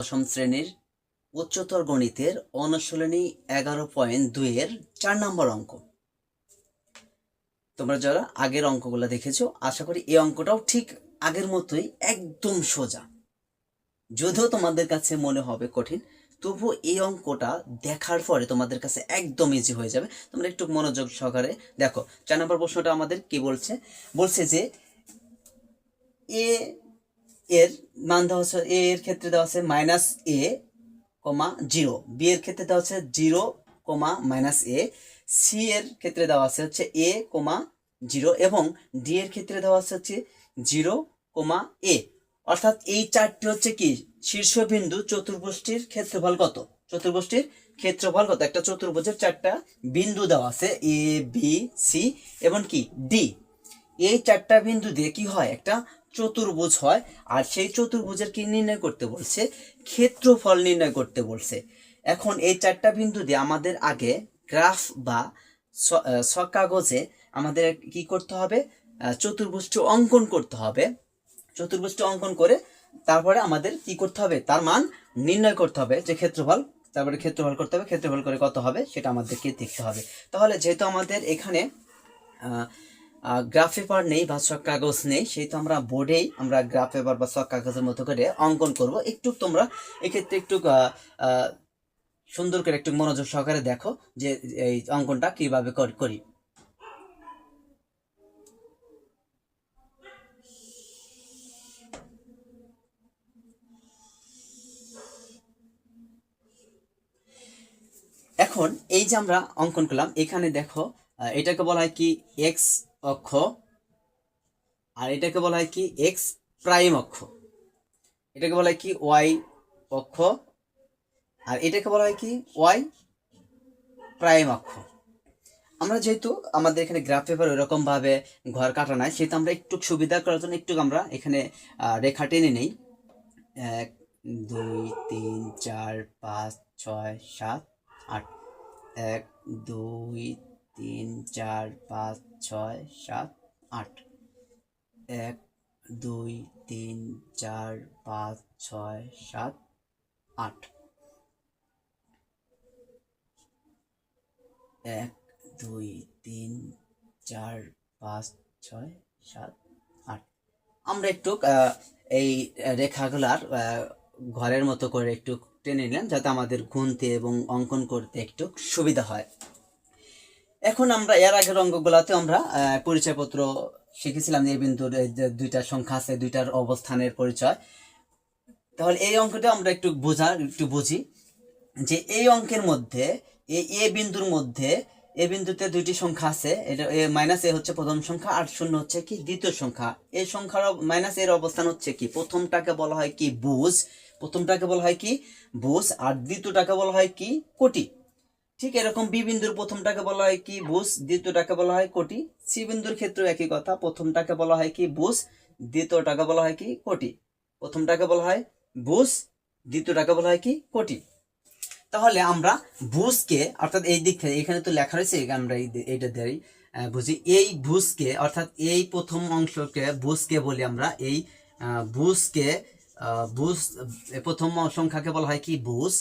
দশম শ্রেণির উচ্চতর গণিতের অনুশীলনী এগারো পয়েন্ট দুইয়ের চার নম্বর অঙ্ক। তোমরা যারা আগের অঙ্কগুলো দেখেছ, আশা করি এই অঙ্কটাও ঠিক আগের মতোই একদম সোজা। যদিও তোমাদের কাছে মনে হবে কঠিন, তবু এই অঙ্কটা দেখার পরে তোমাদের কাছে একদম ইজি হয়ে যাবে। তোমরা একটু মনোযোগ সহকারে দেখো, চার নম্বর প্রশ্নটা আমাদের কি বলছে? বলছে যে, এ এর মান দেওয়া হচ্ছে, এ এর ক্ষেত্রে দেওয়া আছে minus A comma zero B এর ক্ষেত্রে দেওয়া আছে zero comma minus A C এর ক্ষেত্রে দেওয়া আছে হচ্ছে এ কমা জিরো এবং ডি এর ক্ষেত্রে দেওয়া আছে হচ্ছে জিরো কমা এ অর্থাৎ এই চারটি হচ্ছে কি? শীর্ষবিন্দু চতুর্ভুজটির ক্ষেত্রফল কত? চতুর্ভুজটির ক্ষেত্রফল কত? একটা চতুর্ভুজের চারটা বিন্দু দেওয়া আছে এ বি সি এবং কি? ডি এই চারটা বিন্দু দিয়ে কি হয়? একটা চতুর্ভুজ হয় আর সেই চতুর্ভুজের কি নির্ণয় করতে বলছে? ক্ষেত্রফল নির্ণয় করতে বলছে। এখন এই চারটা বিন্দু দিয়ে আমাদের আগে গ্রাফ বা কাগজে আমাদের কি করতে হবে? চতুর্ভুজটি অঙ্কন করতে হবে। চতুর্ভুজটি অঙ্কন করে তারপরে আমাদের কি করতে হবে? তার মান নির্ণয় করতে হবে যে ক্ষেত্রফল। তারপরে ক্ষেত্রফল করতে হবে। ক্ষেত্রফল করে কত হবে? সেটা আমাদেরকে দেখতে হবে। তাহলে যেহেতু আমাদের এখানে গ্রাফ পেপার নেই বা সব কাগজ নেই সেই তো আমরা বোর্ডেই আমরা গ্রাফ পেপার বা সব কাগজের মতো করে অঙ্কন করব। একটু তোমরা এক্ষেত্রে একটু সুন্দর করে একটু মনোযোগ সহকারে দেখো যে এই অঙ্কনটা কীভাবে করি এখন এই যে আমরা অঙ্কন করলাম, এখানে দেখো এটাকে বলা হয় কি এক্স অক্ষ, আর এটাকে বলা হয় কি? এক্স প্রাইম অক্ষ। এটাকে বলা হয় কি? ওয়াই অক্ষ, আর এটাকে বলা হয় কি? ওয়াই প্রাইম অক্ষ। আমরা যেহেতু আমাদের এখানে গ্রাফ পেপার ওইরকম ভাবে ঘর কাটা নাই, সেহেতু আমরা একটু সুবিধা করার জন্য একটু আমরা এখানে রেখা টেনে নেই। এক, দুই, তিন, চার, পাঁচ, ছয়, সাত, আট। এক, দুই, তিন, চার, পাঁচ ছয়, সাত, আট। এক, দুই, তিন, চার, পাঁচ, ছয়, সাত, আট। এক, দুই, তিন, চার, পাঁচ, ছয়, সাত, আট। আমরা একটু এই রেখাগুলার ঘরের মতো করে একটু টেনে নিলাম যাতে আমাদের গুনতে এবং অঙ্কন করতে একটু সুবিধা হয়। এখন আমরা, এর আগের অঙ্কগুলোতে আমরা পরিচয়পত্র শিখেছিলাম যে বিন্দুর দুইটা সংখ্যা আছে, দুইটার অবস্থানের পরিচয়। তাহলে এই অঙ্কটা আমরা একটু বোঝার একটু বুঝি যে এই অঙ্কের মধ্যে, এই এ বিন্দুর মধ্যে, এ বিন্দুতে দুইটি সংখ্যা আছে, এটা এ মাইনাস এ হচ্ছে প্রথম সংখ্যা, আর শূন্য হচ্ছে কি, দ্বিতীয় সংখ্যা। এই সংখ্যার মাইনাস এর অবস্থান হচ্ছে কি, প্রথমটাকে বলা হয় কি, বুঝ, প্রথমটাকে বলা হয় কি, বুঝ, আর দ্বিতীয়টাকে বলা হয় কি, কোটি। ঠিক এরকম বি বিন্দুর প্রথমটাকে বলা হয় কি? বুঝ দ্বিতীয়টাকে বলা হয় কোটি। সি বিন্দুর ক্ষেত্রেও একই কথা। প্রথমটাকে বলা হয় কি? বুঝ দ্বিতীয়টাকে বলা হয় কি? কোটি। প্রথমটাকে বলা হয় বুঝ দ্বিতীয়টাকে বলা হয় কি? কোটি। তাহলে আমরা ভুজকে অর্থাৎ এই দিক থেকে এখানে তো লেখা রয়েছে আমরা এই এইটা দিয়ে বুঝি। এই ভুজকে অর্থাৎ এই প্রথম অংশকে বুসকে বলি আমরা। এই আহ, ভুজ প্রথম সংখ্যাকে বলা হয় কি? ভুজ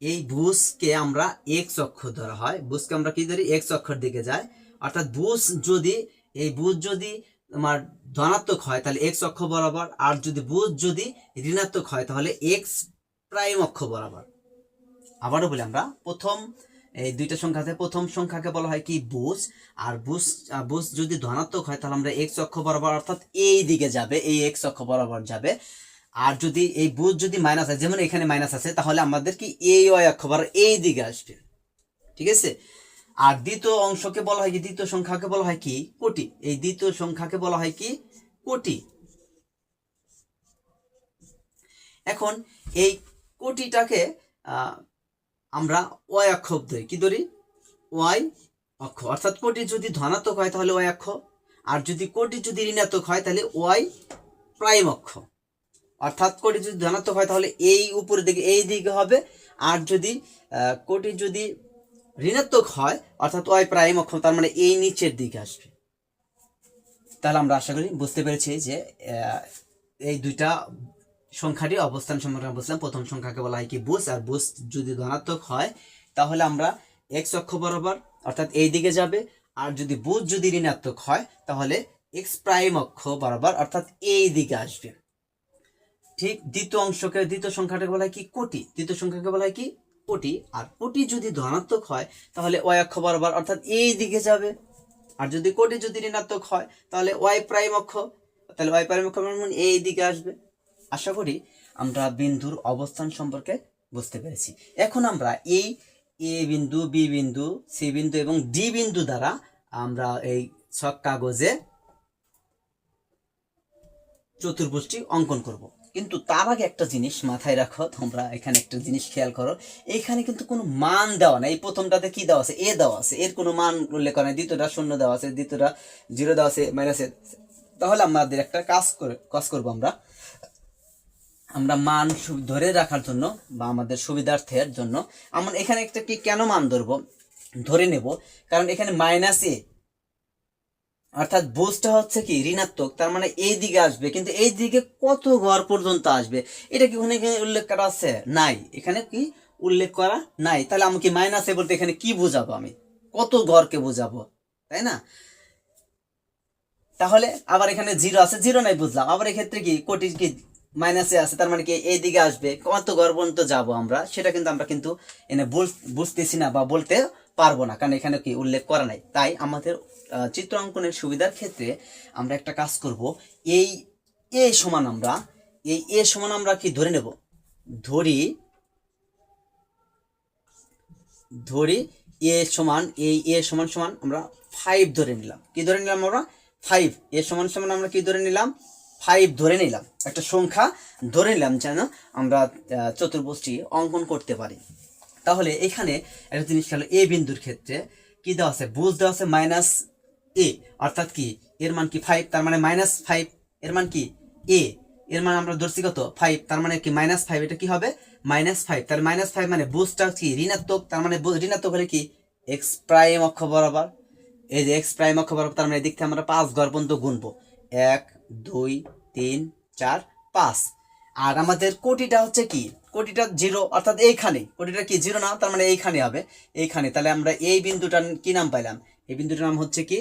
এই ভুজকে আমরা এক্স অক্ষর ধরা হয়। ভুজকে আমরা কি ধরি? এক্স অক্ষর দিকে যায়। অর্থাৎ বুস যদি, এই ভুজ যদি তোমার ধনাত্মক হয়, তাহলে এক্স অক্ষ বরাবর। আর যদি ভুজ যদি ঋণাত্মক হয়, তাহলে এক্স প্রাইম অক্ষ বরাবর। আবারও বলি আমরা, প্রথম, এই দুইটা সংখ্যাতে প্রথম সংখ্যাকে বলা হয় কি? বুস। আর বুস বুস যদি ধনাত্মক হয়, তাহলে আমরা এক্স অক্ষ বরাবর, অর্থাৎ এই দিকে যাবে, এই এক্স অক্ষ বরাবর যাবে। আর যদি এই বুস যদি মাইনাস আছে যেমন এখানে মাইনাস আছে, তাহলে আমাদের কি এই ওয়াই অক্ষ বরাবর এই দিকে আসবে। ঠিক আছে? আর দ্বিতীয় অংশকে বলা হয় কি? দ্বিতীয় সংখ্যাকে বলা হয় কি? কোটি। এই দ্বিতীয় সংখ্যাকে বলা হয় কি? কোটি। এখন এই কোটিটাকে আমরা ওয়াই অক্ষ ধরি। কি ধরি? ওয়াই অক্ষ। অর্থাৎ কোটি যদি ধনাত্মক হয়, তাহলে ওয়াই অক্ষ। আর যদি কোটি যদি ঋণাত্মক হয়, তাহলে ওয়াই প্রাইম অক্ষ। অর্থাৎ কোটি যদি ধনাত্মক হয়, তাহলে এই উপরের দিকে, এই দিকে হবে। আর যদি কোটি যদি ঋণাত্মক হয়, অর্থাৎ ওয়াই প্রাইম অক্ষ তার মানে এই নিচের দিকে আসবে। তাহলে আমরা আশা করি বুঝতে পেরেছি যে এই দুইটা সংখ্যাটি অবস্থান সম্পর্কে বুঝলাম। প্রথম সংখ্যাকে বলা হয় কি বুঝ, আর বুঝ যদি ধনাত্মক হয়, তাহলে আমরা এক্স অক্ষ বরাবর, অর্থাৎ এই দিকে যাবে। আর যদি বুঝ যদি ঋণাত্মক হয়, তাহলে এক্স প্রাইম অক্ষ বরাবর, অর্থাৎ এই দিকে আসবে। ঠিক দ্বিতীয় অংশকে, দ্বিতীয় সংখ্যাটাকে বলা হয় কি? কোটি। দ্বিতীয় সংখ্যাকে বলা হয় কি? কোটি। আর কোটি যদি ধনাত্মক হয়, তাহলে ওয়াই অক্ষ বরাবর, অর্থাৎ এই দিকে যাবে। আর যদি কোটি যদি ঋণাত্মক হয়, তাহলে ওয়াই প্রাইম অক্ষ। তাহলে ওয়াই প্রাইম অক্ষ মানে এই দিকে আসবে। আশা করি আমরা বিন্দুর অবস্থান সম্পর্কে বুঝতে পেরেছি। এখন আমরা এই এ বিন্দু বি বিন্দু সি বিন্দু এবং ডি বিন্দু দ্বারা আমরা এই ছক কাগজে চতুর্ভুজটি অঙ্কন করব। কিন্তু তার আগে একটা জিনিস মাথায় রাখো, তোমরা এখানে একটা জিনিস খেয়াল করো। এখানে কিন্তু কোনো মান দেওয়া নাই। এই প্রথমটাতে কি দেওয়া আছে? এ দেওয়া আছে। এর কোনো মান উল্লেখ করা নাই। দ্বিতীয়টা শূন্য দেওয়া আছে, দ্বিতীয়টা জিরো দেওয়া আছে মাইনাস তাহলে আমাদের একটা কাজ করে, কাজ করব আমরা। আমরা মান ধরে রাখার জন্য বা আমাদের সুবিধার্থের জন্য আমরা এখানে একটা কি, কেন মান ধরবো? ধরে নেব। কারণ এখানে মাইনাস এ অর্থাৎ বুঝটা হচ্ছে কি, ঋণাত্মক, তার মানে এই দিকে আসবে, কিন্তু এই দিকে কত ঘর পর্যন্ত আসবে? এটা কি ওখানে উল্লেখ করা আছে? নাই। এখানে কি উল্লেখ করা নাই? তাহলে আমি কি মাইনাসে বলতে এখানে কি বোঝাবো আমি? কত ঘরকে বোঝাবো? তাই না? তাহলে আবার এখানে জিরো আছে জিরো নাই বুঝলাম। আবার এক্ষেত্রে কি, কোটি কি মাইনাসে আছে, তার মানে কি এই দিকে আসবে? কত ঘর পর্যন্ত যাব আমরা? সেটা কিন্তু আমরা কিন্তু এনে বুঝ- বুঝতেছি না বা বলতে পারব না, কারণ এখানে কি উল্লেখ করা নাই। তাই আমাদের চিত্র অঙ্কনের সুবিধার ক্ষেত্রে আমরা একটা কাজ করব। এই এ সমান আমরা, এই এ সমান আমরা কি ধরে নেব? ধরি ধরি এ সমান, এই এ সমান সমান আমরা ফাইভ ধরে নিলাম। কি ধরে নিলাম আমরা? ফাইভ এ সমান সমান আমরা কি ধরে নিলাম? ফাইভ ধরে নিলাম। একটা সংখ্যা ধরে নিলাম যেন আমরা চতুর্ভুজটি অঙ্কন করতে পারি। তাহলে এখানে একটা জিনিস খেলো, এ বিন্দুর ক্ষেত্রে কি দেওয়া আছে? বুঝ দেওয়া আছে মাইনাস এ অর্থাৎ কি? এর মান কি ফাইভ তার মানে মাইনাস ফাইভ এর মান কি? এ এর মান আমরা ধরছি কত? ফাইভ তার মানে কি মাইনাস ফাইভ এটা কি হবে? মাইনাস ফাইভ তাহলে মাইনাস ফাইভ মানে বুঝটা কি? ঋণাত্মক। তার মানে ঋণাত্মক হলে কি? এক্স প্রাইম অক্ষ বরাবর। এই যে এক্স প্রাইম অক্ষ বরাবর, তার মানে এদিক থেকে আমরা পাঁচ ঘর পর্যন্ত গুনবো। এক, দুই, তিন, চার, পাঁচ। আর আমাদের কোটিটা হচ্ছে কি? কোটিটা জিরো অর্থাৎ এইখানে। কোটিটা কি? জিরো না, তার মানে এইখানে হবে। এইখানে। তাহলে আমরা এই বিন্দুটার কি নাম পাইলাম? এই বিন্দুটার নাম হচ্ছে কি?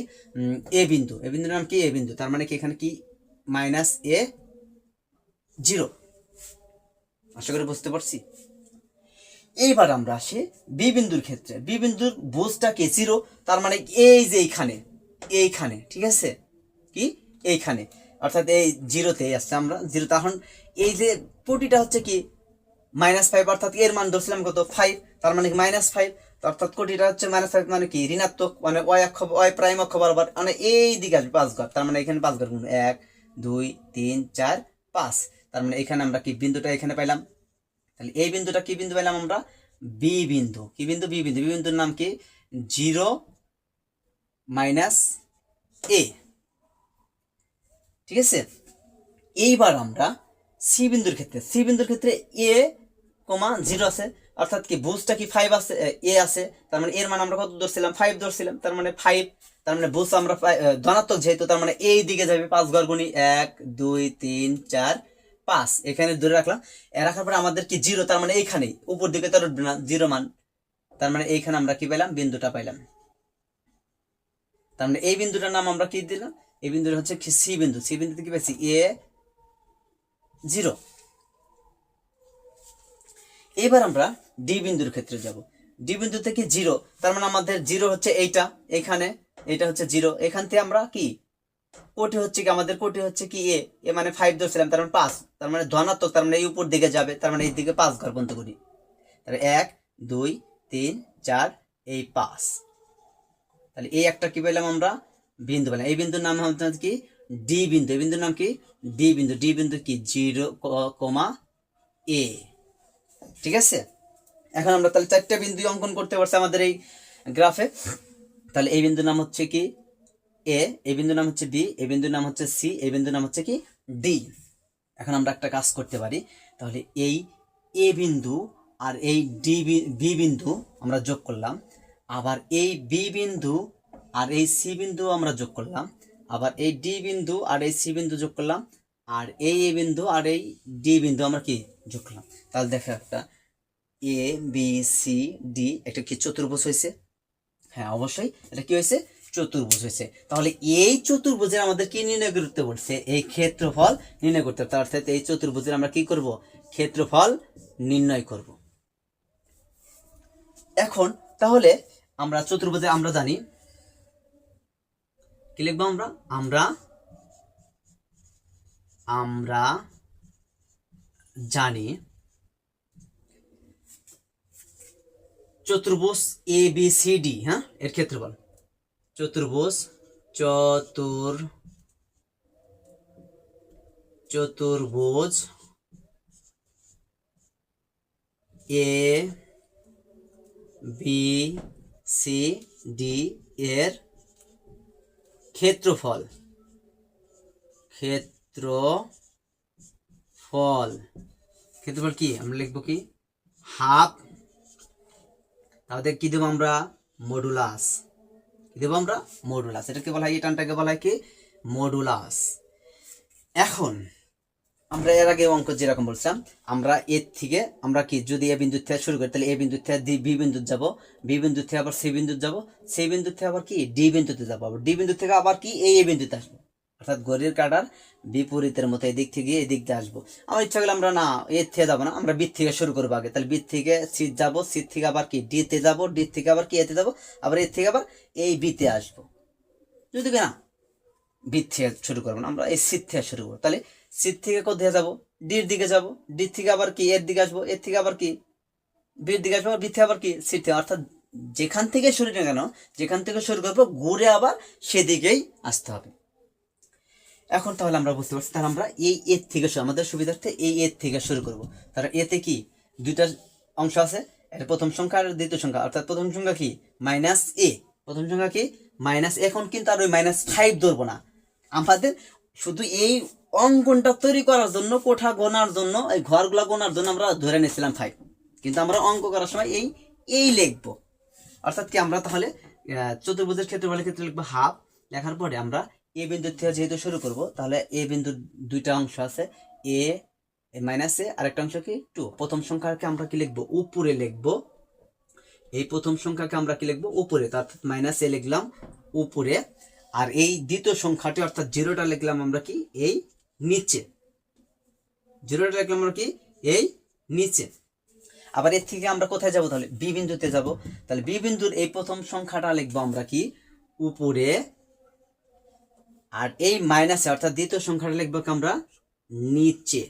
এ বিন্দু। এ বিন্দুর নাম কি? এ বিন্দু। তার মানে কি এখানে কি? মাইনাস এ জিরো। আশা করি বুঝতে পারছি? এইবার আমরা আসি বি বিন্দুর ক্ষেত্রে। বি বিন্দুর বুঝটা কে? জিরো। তার মানে এই যে এইখানে এইখানে, ঠিক আছে? কি? এইখানে। অর্থাৎ এই জিরোতে আসছে আমরা। জিরো তখন এই যে প্রতিটা হচ্ছে কি? মাইনাস ফাইভ অর্থাৎ এর মান ধরছিলাম কত? ফাইভ তার মানে মাইনাস ফাইভ অর্থাৎ কোটিটা হচ্ছে মাইনাস ফাইভ মানে কি? ঋণাত্মক মানে ওয়াই অক্ষ, ওয়াই প্রাইম অক্ষ বরাবর মানে এই দিকে আসবে পাঁচ ঘর। তার মানে এখানে পাঁচ ঘর গুণ এক, দুই, তিন, চার, পাঁচ। তার মানে এখানে আমরা কি বিন্দুটা এখানে পাইলাম? তাহলে এই বিন্দুটা কি বিন্দু পেলাম আমরা? বি বিন্দু। কি বিন্দু? বি বিন্দু। বি বিন্দুর নাম কি? Zero minus A. ঠিক আছে? এইবার আমরা সি বিন্দুর ক্ষেত্রে, সি বিন্দুর ক্ষেত্রে এ, কমা জিরো আছে। অর্থাৎ কি বুঝটা কি ফাইভ আছে, এ আছে, তার মানে এর মানে আমরা কত ধরছিলাম? ফাইভ ধরছিলাম, তার মানে ফাইভ তার মানে বুঝ আমরা ধনাত্মক যেহেতু, তার মানে এই দিকে যাবে পাঁচ ঘর গুণি এক, দুই, তিন, চার, পাঁচ। এখানে ধরে রাখলাম রাখার পরে আমাদের কি জিরো তার মানে এইখানেই, উপর দিকে তার উঠবে না জিরো মান। তার মানে এইখানে আমরা কি পেলাম বিন্দুটা পাইলাম। তার মানে এই বিন্দুটার নাম আমরা কি দিলাম? এই বিন্দুটা হচ্ছে সি বিন্দু। সি বিন্দুতে কি পাইছি? এ জিরো এবার আমরা ডি বিন্দুর ক্ষেত্রে যাব। ডি বিন্দু থেকে জিরো তার মানে আমাদের জিরো হচ্ছে এইটা এইখানে এটা হচ্ছে জিরো এখান থেকে আমরা কি? কোটি হচ্ছে কি, আমাদের কোটি হচ্ছে কি এ এ মানে ফাইভ ধরছিলাম, তার মানে পাঁচ, তার মানে ধনাত্মক, তার মানে এই উপর দিকে যাবে, তার মানে এই দিকে পাঁচ ঘর পর্যন্ত করি। তাহলে এক, দুই, তিন, চার, এই পাঁচ। তাহলে এই একটা কি পেলাম আমরা? বিন্দু পেলাম। এই বিন্দুর নাম হচ্ছে কি? ডি বিন্দু। এই বিন্দুর নাম কি? ডি বিন্দু। ডি বিন্দু কি? জিরো কমা এ ঠিক আছে? এখন আমরা তাহলে চারটা বিন্দু অঙ্কন করতে পারছি আমাদের এই গ্রাফে। তাহলে এই বিন্দুর নাম হচ্ছে কি এ এই বিন্দুর নাম হচ্ছে বি এই বিন্দুর নাম হচ্ছে সি এই বিন্দুর নাম হচ্ছে কি ডি এখন আমরা একটা কাজ করতে পারি। তাহলে এই এ বিন্দু আর এই ডি বি বিন্দু আমরা যোগ করলাম। আবার এই বি বিন্দু আর এই সি বিন্দু আমরা যোগ করলাম। আবার এই ডি বিন্দু আর এই সি বিন্দু যোগ করলাম। আর এই এ বিন্দু আর এই ডি বিন্দু আমরা কি যোগ করলাম? তাহলে দেখো একটা। এ বি সি ডি একটা কি চতুর্ভুজ হয়েছে? হ্যাঁ অবশ্যই। এটা কি হয়েছে? চতুর্ভুজ হয়েছে। তাহলে এই চতুর্ভুজের আমাদের কি নির্ণয় করতে বলছে? এই ক্ষেত্রফল নির্ণয় করতে হবে। অর্থাৎ এই চতুর্ভুজের আমরা কি করব? ক্ষেত্রফল নির্ণয় করব। এখন তাহলে আমরা চতুর্ভুজে আমরা জানি। কি লিখব আমরা? আমরা আমরা জানি চতুর্ভুজ এ বি সি ডি হ্যাঁ? এর ক্ষেত্রফল চতুর্ভুজ, চতুর, চতুর্ভুজ এ বি সি ডি এর ক্ষেত্রফল। ক্ষেত্রফল। ক্ষেত্রফল কি? আমরা লিখব কি? হাফ তাহলে কি দেবো আমরা? মডুলাস। কি দেবো আমরা? মডুলাস। এটাকে বলা হয়, এই টানটাকে বলা হয় কি? মডুলাস। এখন আমরা এর আগে অঙ্ক যেরকম বলছিলাম, আমরা এর থেকে আমরা কি যদি এ বিন্দু থেকে শুরু করি, তাহলে এ বিন্দু থেকে বি বিন্দু যাব, বি বিন্দু থেকে আবার সি বিন্দু যাব, সি বিন্দু থেকে আবার কি? ডি বিন্দুতে যাব। আবার ডি বিন্দু থেকে আবার কি? এ বিন্দুতে আসব। অর্থাৎ ঘড়ির কাটার বিপরীতের মতো এদিক থেকে এদিক দিয়ে আসব। আমার ইচ্ছা করলে আমরা না এর থেকে যাব না, আমরা বি থেকে শুরু করব আগে। তাহলে বি থেকে সি যাব, সি থেকে আবার কি ডিতে যাব, ডি থেকে আবার কি এতে যাব, আবার এর থেকে আবার এই বিতে আসব। যদি না, বি থেকে শুরু করব না, আমরা এই সিট থেকে শুরু করব। তাহলে সিট থেকে কোথায় যাব? ডির দিকে যাব, ডি থেকে আবার কি, এর দিকে আসব, এর থেকে আবার কি বির দিকে আসব বি থেকে আবার কি সিট থেকে অর্থাৎ যেখান থেকে শুরু না কেন, যেখান থেকে শুরু করব, ঘুরে আবার সেদিকেই আসতে হবে। এখন তাহলে আমরা বুঝতে পারছি, তাহলে আমরা এই এর থেকে শুরু, আমাদের সুবিধার্থে এই এর থেকে শুরু করব। তাহলে এতে কি? দুইটা অংশ আছে, এটা প্রথম সংখ্যা আর দ্বিতীয় সংখ্যা। অর্থাৎ প্রথম সংখ্যা কি? Minus A. প্রথম সংখ্যা কি? মাইনাস, এখন কিন্তু আর ওই মাইনাস ফাইভ ধরবো না। আমাদের শুধু এই অঙ্কনটা তৈরি করার জন্য, কোঠা গোনার জন্য, এই ঘরগুলা গোনার জন্য আমরা ধরে নিয়েছিলাম ফাইভ কিন্তু আমরা অঙ্ক করার সময় এই এই লিখব। অর্থাৎ কি আমরা তাহলে চতুর্ভুজের ক্ষেত্রফলের ক্ষেত্রে লিখব হাফ লেখার পরে আমরা এ বিন্দু থেকে যেহেতু শুরু করব, তাহলে এ বিন্দুর দুইটা অংশ আছে, এ মাইনাস এ আরেকটা অংশ কি? টু প্রথম সংখ্যাকে আমরা কি লিখব? উপরে লিখব। এই প্রথম সংখ্যাকে আমরা কি লিখব? উপরে, তো অর্থাৎ মাইনাস এ লিখলাম উপরে। আর এই দ্বিতীয় সংখ্যাটি, অর্থাৎ জিরোটা লিখলাম আমরা কি? এই নিচে। জিরোটা লিখলাম আমরা কি? এই নিচে। আবার এর থেকে আমরা কোথায় যাব তাহলে? বি বিন্দুতে যাব। তাহলে বি বিন্দুর এই প্রথম সংখ্যাটা লিখব আমরা কি? উপরে। আর এই মাইনাসে, অর্থাৎ দ্বিতীয় সংখ্যাটা লিখব আমরা? নিচে।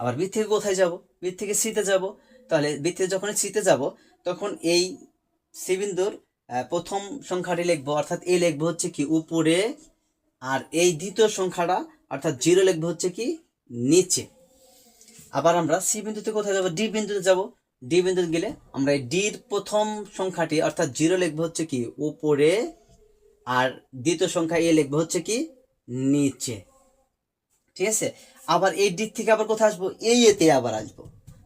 আবার বি থেকে কোথায় যাব? বি থেকে সিতে যাব। তাহলে বি থেকে যখন সিতে যাব, তখন এই সি বিন্দুর প্রথম সংখ্যাটি লিখব। অর্থাৎ এ লিখব হচ্ছে কি উপরে, আর এই দ্বিতীয় সংখ্যাটা, অর্থাৎ জিরো লিখব হচ্ছে কি নিচে। আবার আমরা সি বিন্দুতে কোথায় যাব? ডি বিন্দুতে যাব। ডি বিন্দুতে গেলে আমরা এই ডির প্রথম সংখ্যাটি, অর্থাৎ জিরো লিখব হচ্ছে কি উপরে আর দ্বিতীয় সংখ্যা এ লিখব হচ্ছে কি? নিচে। ঠিক আছে? আবার এই দিক থেকে আবার কোথায় আসব? এই এতে আবার আসব।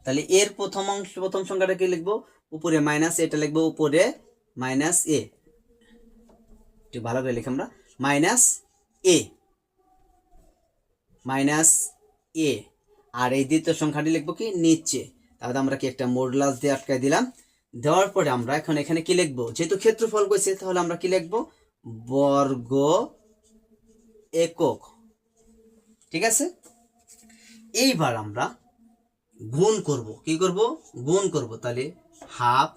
তাহলে এর প্রথম অংশ, প্রথম সংখ্যাটা কি লিখব? উপরে মাইনাস এটা লিখব উপরে মাইনাস এ একটু ভালো করে লিখি আমরা। মাইনাস এ মাইনাস এ আর এই দ্বিতীয় সংখ্যাটি লিখব কি? নিচে। তাহলে আমরা কি একটা মোডলাস দিয়ে আটকাই দিলাম। দেওয়ার পরে আমরা এখন এখানে কি লিখব? যেহেতু ক্ষেত্রফল কইছে, তাহলে আমরা কি লিখব? বর্গ একক। ঠিক আছে? এইবার আমরা গুণ করব। কি করব? গুণ করব। তাহলে হাফ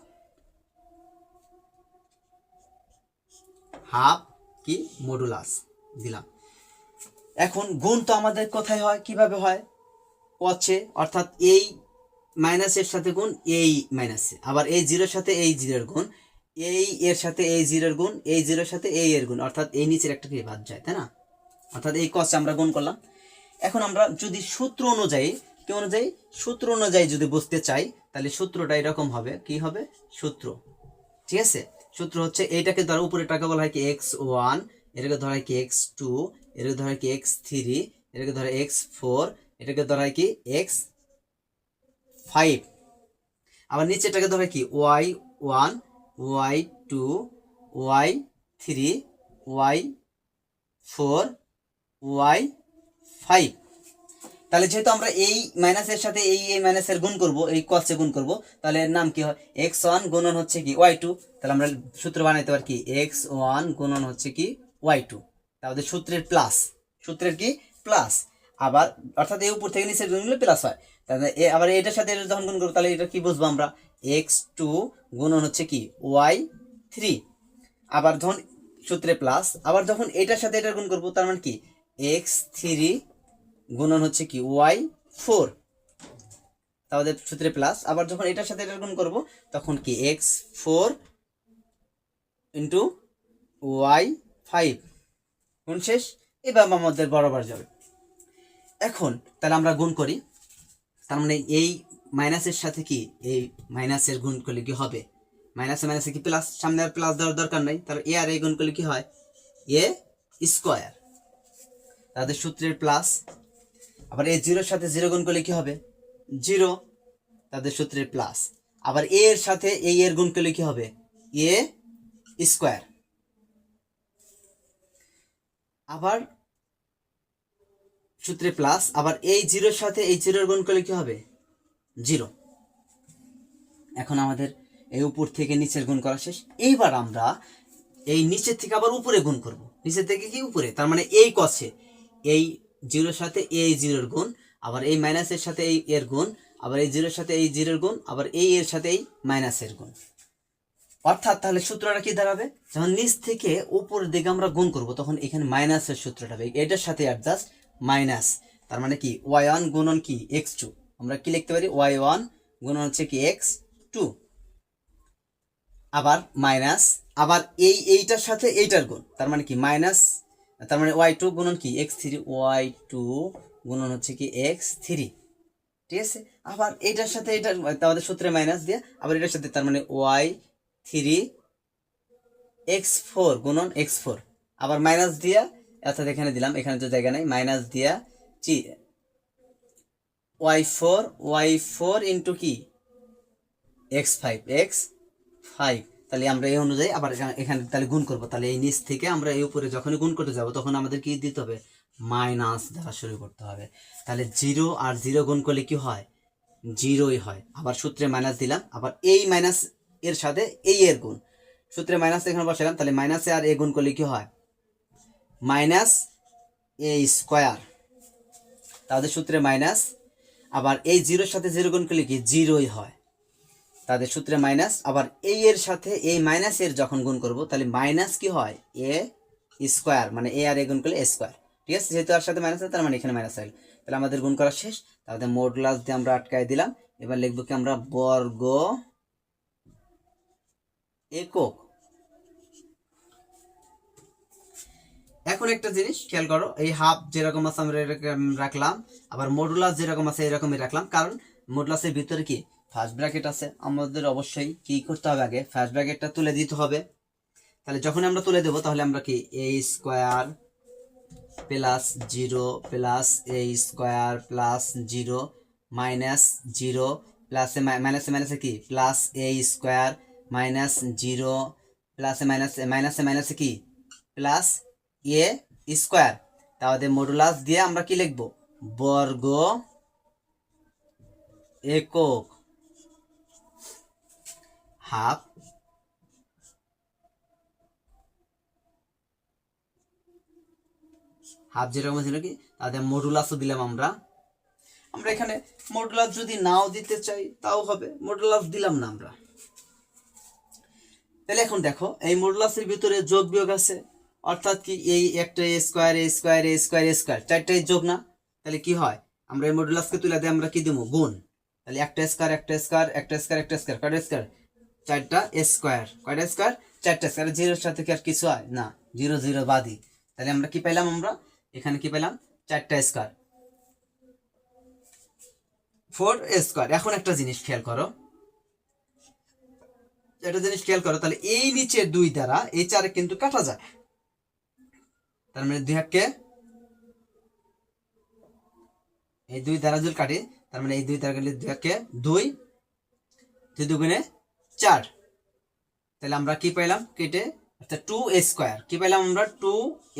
হাফ কি? মডুলাস দিলাম। এখন গুণ তো আমাদের কোথায় হয়? কীভাবে হয়? পচে অর্থাৎ এই মাইনাসের সাথে গুণ, এই মাইনাসে আবার এই জিরোর সাথে এই জিরোর গুণ এই এর সাথে এই জিরোর গুণ, এই জিরোর সাথে এই এর গুণ। অর্থাৎ এই নিচের একটা কি বাদ যায়, তাই না? অর্থাৎ এই কষে আমরা গুণ করলাম। এখন আমরা যদি সূত্র অনুযায়ী, কি অনুযায়ী? সূত্র অনুযায়ী যদি বুঝতে চাই, তাহলে সূত্রটা এরকম হবে। কি হবে? সূত্র। ঠিক আছে? সূত্র হচ্ছে এইটাকে ধরো, উপরে টাকা বলা হয় কি? এক্স ওয়ান, এটাকে ধরা হয় কি? এক্স টু, এটাকে ধরা হয় কি? এক্স থ্রি, এটাকে ধরা এক্স ফোর, এটাকে ধরা হয় কি? X five. আবার নিচেটাকে ধরা কি? Y one Y two, Y three, Y four, Y five. তাহলে যেহেতু আমরা এই মাইনাসের সাথে এই এই মাইনাসের গুণ করব, এই কসে গুণ করব, তাহলে এর নাম কি হয়? এক্স ওয়ান গুণন হচ্ছে কি ওয়াই টু তাহলে আমরা সূত্র বানাইতে পারি কি? এক্স ওয়ান গুণন হচ্ছে কি ওয়াই টু তাহলে সূত্রের প্লাস সূত্রের কি? প্লাস আবার, অর্থাৎ এই উপর থেকে নিচের গুণগুলো প্লাস হয়। তাহলে আবার এটার সাথে যখন গুণ করব, তাহলে এটা কি বুঝব আমরা? এক্স টু গুণন হচ্ছে কি? ওয়াই থ্রি আবার যখন সূত্রে প্লাস আবার যখন এটার সাথে এটা গুণ করব, তার মানে কি? এক্স থ্রি গুণন হচ্ছে কি? ওয়াই ফোর তাহলে সূত্রে প্লাস আবার যখন এটার সাথে এটা গুণ করব, তখন কি? X four into Y five গুণ শেষ। এবার আমাদের বরাবর যাবে। এখন তাহলে আমরা গুণ করি। তার মানে এই মাইনাসের সাথে কি এই মাইনাসের গুণ করলে কি হবে? মাইনাসে মাইনাসে কি প্লাস সামনে আর প্লাস দেওয়ার দরকার নাই। তার এ আর এ গুণ করলে কি হয়? এ স্কোয়ার তাদের সূত্রের প্লাস আবার এ জিরোর সাথে জিরো গুণ করলে কি হবে? জিরো তাদের সূত্রের প্লাস আবার এ এর সাথে এই এর গুণ করলে কি হবে? এ স্কোয়ার আবার সূত্রে প্লাস আবার এই জিরোর সাথে এই জিরোর গুণ করলে কি হবে? জিরো। এখন আমাদের এই উপর থেকে নিচের গুণ করা শেষ। এইবার আমরা এই নিচের থেকে আবার উপরে গুণ করব। নিচের থেকে কি উপরে? তার মানে এই কষে এই জিরোর সাথে এই জিরোর গুণ, আবার এই মাইনাসের সাথে এই এর গুণ, আবার এই জিরোর সাথে এই জিরোর গুণ, আবার এই এর সাথে এই মাইনাসের গুণ। অর্থাৎ তাহলে সূত্রটা কি দাঁড়াবে? যখন নিচ থেকে উপরের দিকে আমরা গুণ করব, তখন এখানে মাইনাসের সূত্রটা হবে। এটার সাথে অ্যাডজাস্ট মাইনাস তার মানে কি? ওয়াই ওয়ান গুণন কি? এক্স টু আমরা কি লিখতে পারি? ওয়াই ওয়ান গুণন হচ্ছে কি এক্স টু আবার মাইনাস আবার এই এইটার সাথে এইটার গুণ। তার মানে কি? মাইনাস তার মানে ওয়াই টু গুণন কি? এক্স থ্রি ওয়াই টু গুণন হচ্ছে কি এক্স থ্রি ঠিক আছে? আবার এইটার সাথে এটা আমাদের সূত্রে মাইনাস দিয়ে আবার এটার সাথে তার মানে ওয়াই থ্রি এক্স ফোর গুণন এক্স ফোর আবার মাইনাস দিয়া, অর্থাৎ এখানে দিলাম, এখানে তো জায়গা নেই। মাইনাস দিয়া চি Y four Y four into কি? এক্স ফাইভ এক্স ফাইভ তাহলে আমরা এই অনুযায়ী আবার এখানে- তাহলে গুণ করব। তাহলে এই নিচ থেকে আমরা এই উপরে যখনই গুণ করতে যাব, তখন আমাদের কি দিতে হবে? মাইনাস দ্বারা শুরু করতে হবে। তাহলে জিরো আর জিরো গুণ করলে কি হয়? জিরোই হয়। আবার সূত্রে মাইনাস দিলাম। আবার এই মাইনাস এর সাথে এই এর গুণ। সূত্রে মাইনাস এখানে বসালাম। তাহলে মাইনাসে আর এ গুণ করলে কি হয়? মাইনাস এ স্কোয়ার তাদের সূত্রে মাইনাস আবার এই জিরোর সাথে জিরো গুণ করলে কি? জিরোই হয়। তাদের সূত্রে মাইনাস, আবার এই এর সাথে এই মাইনাস এর যখন গুণ করব, তাহলে মাইনাস কি হয়? এ স্কোয়ার মানে এ আর এ গুণ করলে স্কোয়ার। ঠিক আছে? যেহেতু আর সাথে মাইনাস তার মানে এখানে মাইনাস আসবে তাহলে আমাদের গুণ করা শেষ। তাহলে মোডলাস দিয়ে আমরা আটকায় দিলাম। এবার লিখব কি আমরা বর্গ একক এখন একটা জিনিস খেয়াল করো, এই হাফ যেরকম আছে আমরা এরকম রাখলাম, আবার মডুলাস যেরকম আছে এরকমই রাখলাম। কারণ মডুলাসের ভিতরে কি? ফার্স্ট ব্র্যাকেট আছে, আমাদের অবশ্যই কি করতে হবে আগে? ফার্স্ট ব্র্যাকেটটা তুলে দিতে হবে। তাহলে যখন আমরা তুলে দেবো, তাহলে আমরা কি? A square plus zero plus A square plus zero minus zero প্লাসে মাইনাসে মাইনাসে কি? Plus A square minus zero প্লাসে মাইনাসে মাইনাসে মাইনাসে কি? Plus A square. তাহলে মডুলাস দিয়ে আমরা কি লিখব? বর্গ একক হাফ হাফ যেরকম ছিল কি? তাদের মডুলাসও দিলাম আমরা। আমরা এখানে মডুলাস যদি নাও দিতে চাই, তাও হবে। মডুলাস দিলাম না আমরা। তাহলে এখন দেখো, এই মডুলাসের ভিতরে যোগ বিয়োগ আছে। অর্থাৎ কি এই একটা a square a square a square a square চারটাই যোগ না, তাহলে কি হয়? আমরা এই মডুলাসকে তুলে দিয়ে আমরা কি দেবো? গুণ। তাহলে একটা স্কোয়ার একটা স্কোয়ার একটা স্কোয়ার একটা স্কোয়ার কয়টা স্কোয়ার চারটা স্কোয়ার কয়টা স্কোয়ার চারটা স্কোয়ার জিরোর সাথে কি আর কিছু হয়? না জিরো জিরো বাদই। তাহলে আমরা কি পেলাম আমরা? এখানে কি পেলাম? চারটা স্কোয়ার ফোর স্কোয়ার এখন একটা জিনিস খেয়াল করো। একটা জিনিস খেয়াল করো, তাহলে এই নিচে দুই দ্বারা, এই চারে কিন্তু কাটা যায়। তার মানে দুই হাতকে এই দুই দ্বারা যদি কাটে, তার মানে এই দুই দ্বারা কাটলে দুই হাতকে দুই দুই দুগুণে চার। তাহলে আমরা কি পাইলাম? কেটে অর্থাৎ টু এ স্কোয়ার কি পাইলাম আমরা? টু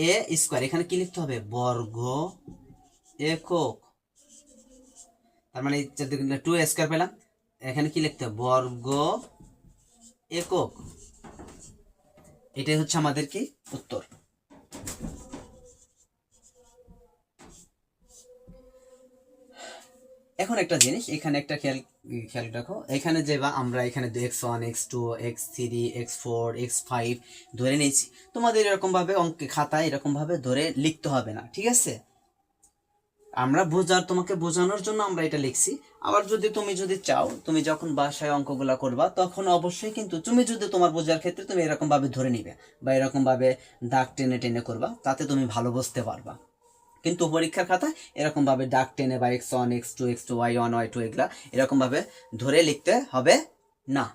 এ স্কোয়ার এখানে কি লিখতে হবে? বর্গ একক। তার মানে টু এ স্কোয়ার পেলাম এখানে কি লিখতে হবে? বর্গ একক। এটাই হচ্ছে আমাদের কি উত্তর। এখন একটা জিনিস, এখানে একটা খেয়াল খেয়াল রাখো। এখানে যে বা আমরা এখানে x one x two x three x four x five ধরে নিয়েছি, তোমাদের এরকম ভাবে অঙ্কে, খাতায় এরকম ভাবে ধরে লিখতে হবে না, ঠিক আছে? আমরা বোঝার, তোমাকে বোঝানোর জন্য আমরা এটা লিখছি। আবার যদি তুমি যদি চাও, তুমি যখন বাসায় অঙ্কগুলা করবা, তখন অবশ্যই কিন্তু তুমি যদি তোমার বোঝার ক্ষেত্রে তুমি এরকম ভাবে ধরে নিবে, বা এরকম ভাবে দাগ টেনে টেনে করবা, তাতে তুমি ভালো বুঝতে পারবা। কিন্তু পরীক্ষার খাতায় এরকমভাবে ডাক টেনে বা x one x two x two y one y two এগুলা এরকমভাবে ধরে লিখতে হবে না।